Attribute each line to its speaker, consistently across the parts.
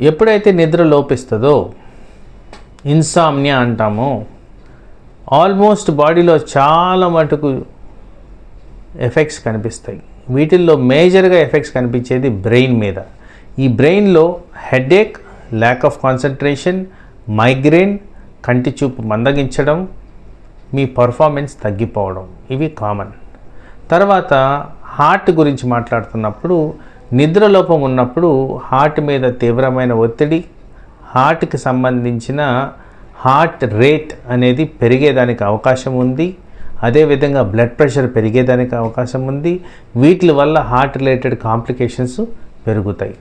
Speaker 1: ఎప్పుడైతే నిద్ర లోపిస్తుందో? Insomnia అంటామో. Almost బాడీలో చాలా మటుకు ఎఫెక్ట్స్ కనిపిస్తాయి. వీటిల్లో మేజర్గా ఎఫెక్ట్స్ కనిపించేది బ్రెయిన్ మీద. ఈ బ్రెయిన్లో headache lack of concentration migraine కంటి చూపు మందగించడం మీ పర్ఫార్మెన్స్ తగ్గిపోవడం ఇవి కామన్. తర్వాత హార్ట్ గురించి మాట్లాడుతున్నప్పుడు నిద్రలోపం ఉన్నప్పుడు హార్ట్ మీద తీవ్రమైన ఒత్తిడి హార్ట్కి సంబంధించిన హార్ట్ రేట్ అనేది పెరిగేదానికి అవకాశం ఉంది. అదేవిధంగా బ్లడ్ ప్రెషర్ పెరిగేదానికి అవకాశం ఉంది. వీటి వల్ల హార్ట్ రిలేటెడ్ కాంప్లికేషన్స్ పెరుగుతాయి.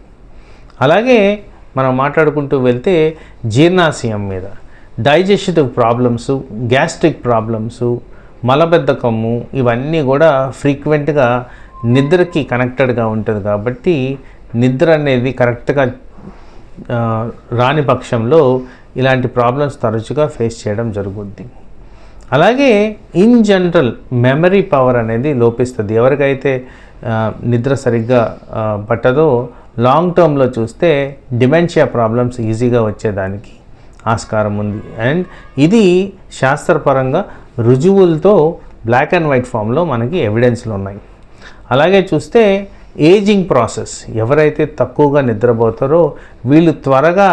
Speaker 1: అలాగే మనం మాట్లాడుకుంటూ వెళ్తే జీర్ణాశయం మీద డైజెస్టివ్ ప్రాబ్లమ్స్ గ్యాస్ట్రిక్ ప్రాబ్లమ్స్ మలబద్ధకము ఇవన్నీ కూడా ఫ్రీక్వెంట్గా నిద్రకి కనెక్టెడ్గా ఉంటుంది కాబట్టి నిద్ర అనేది కరెక్ట్గా రాని పక్షంలో ఇలాంటి ప్రాబ్లమ్స్ తరచుగా ఫేస్ చేయడం జరుగుద్ది. అలాగే ఇన్ జనరల్ మెమరీ పవర్ అనేది లోపిస్తుంది. ఎవరికైతే నిద్ర సరిగ్గా పట్టదో లాంగ్ టర్మ్లో చూస్తే డిమెన్షియా ప్రాబ్లమ్స్ ఈజీగా వచ్చేదానికి ఆస్కారం ఉంది. అండ్ ఇది శాస్త్రపరంగా రుజువులతో బ్లాక్ అండ్ వైట్ ఫామ్లో మనకి ఎవిడెన్స్లు ఉన్నాయి. అలాగే చూస్తే ఏజింగ్ ప్రాసెస్ ఎవరైతే తక్కువగా నిద్రపోతారో వీళ్ళు త్వరగా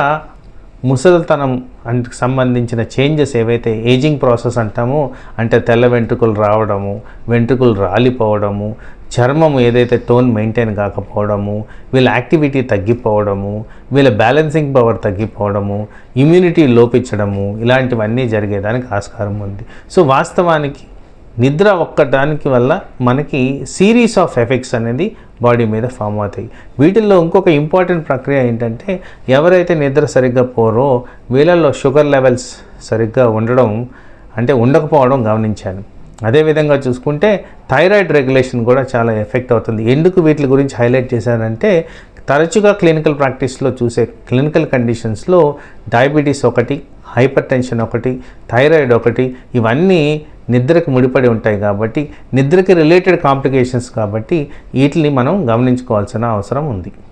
Speaker 1: ముసలితనం అంటే సంబంధించిన చేంజెస్ ఏవైతే ఏజింగ్ ప్రాసెస్ అంటామో అంటే తెల్ల వెంట్రుకలు రావడము వెంట్రుకలు రాలిపోవడము చర్మము ఏదైతే టోన్ మెయింటైన్ కాకపోవడము వీళ్ళ యాక్టివిటీ తగ్గిపోవడము వీళ్ళ బ్యాలెన్సింగ్ పవర్ తగ్గిపోవడము ఇమ్యూనిటీ లోపించడము ఇలాంటివన్నీ జరిగేదానికి ఆస్కారం ఉంది. సో వాస్తవానికి నిద్ర ఒక్కటానికి వల్ల మనకి సిరీస్ ఆఫ్ ఎఫెక్ట్స్ అనేది బాడీ మీద ఫామ్ అవుతాయి. వీటిల్లో ఇంకొక ఇంపార్టెంట్ ప్రక్రియ ఏంటంటే ఎవరైతే నిద్ర సరిగ్గా పోరో వీళ్ళల్లో షుగర్ లెవెల్స్ సరిగ్గా ఉండడం అంటే ఉండకపోవడం గమనించాను. అదేవిధంగా చూసుకుంటే థైరాయిడ్ రెగ్యులేషన్ కూడా చాలా ఎఫెక్ట్ అవుతుంది. ఎందుకు వీటి గురించి హైలైట్ చేశానంటే తరచుగా క్లినికల్ ప్రాక్టీస్లో చూసే క్లినికల్ కండిషన్స్లో డయాబెటీస్ ఒకటి హైపర్ టెన్షన్ ఒకటి థైరాయిడ్ ఒకటి ఇవన్నీ నిద్రకు ముడిపడి ఉంటాయి కాబట్టి నిద్రకి రిలేటెడ్ కాంప్లికేషన్స్ కాబట్టి వీటిని మనం గమనించుకోవాల్సిన అవసరం ఉంది.